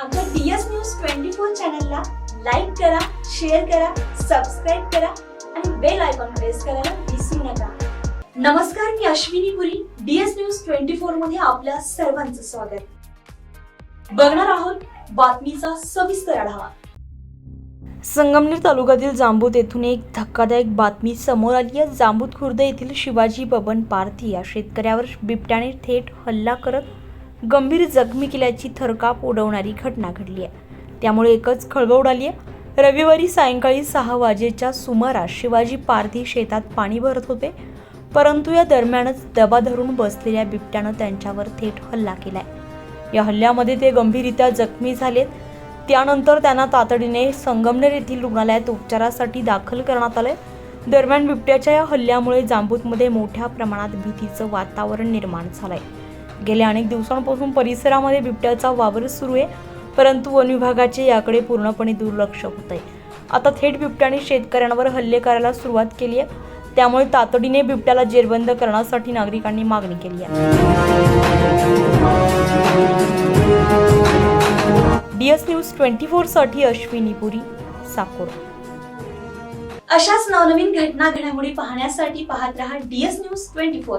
आमच्या DS news twenty four चॅनलला like करा शेअर करा सबस्क्राईब करा आणि बेल आयकॉन प्रेस करायला विसरू नका. नमस्कार मी Ashwini Puri DS news twenty फोरमध्ये आपल्या सर्वांचं स्वागत. बघणार आहोत बातमीचा सविस्तर आढावा. संगमनेर तालुक्यातील जांबूत येथून एक धक्कादायक बातमी समोर आली आहे. जांबूत खुर्द येथील शिवाजी बबन पारधी या शेतकऱ्यावर बिबट्याने थेट हल्ला करत गंभीर जखमी केल्याची थरकाप उडवणारी घटना घडली आहे. त्यामुळे एकच खळबळ उडाली आहे. रविवारी सायंकाळी सहा वाजेच्या सुमारास शिवाजी पारधी शेतात पाणी भरत होते. परंतु या दरम्यानच दबा धरून बसलेल्या बिबट्यानं त्यांच्यावर थेट हल्ला केलाय. या हल्ल्यामध्ये ते गंभीररित्या जखमी झालेत. त्यानंतर त्यांना तातडीने संगमनेर येथील रुग्णालयात उपचारासाठी दाखल करण्यात आलंय. दरम्यान बिबट्याच्या या हल्ल्यामुळे जांबूतमध्ये मोठ्या प्रमाणात भीतीचं वातावरण निर्माण झालंय. गेल्या अनेक दिवसांपासून परिसरामध्ये बिबट्याचा वावर सुरू आहे परंतु वन विभागाचे याकडे पूर्णपणे दुर्लक्ष होत आहे आता थेट बिबट्याने शेतकऱ्यांवर हल्ले करायला सुरुवात केली आहे. त्यामुळे तातडीने बिबट्याला जेरबंद करण्यासाठी नागरिकांनी मागणी केली आहे. डीएस न्यूज ट्वेंटी फोरसाठी अश्विनी पुरी साकोर. अशाच नवनवीन घटना घडामोडी पाहण्यासाठी पाहत रहा डीएस न्यूज ट्वेंटी फोर.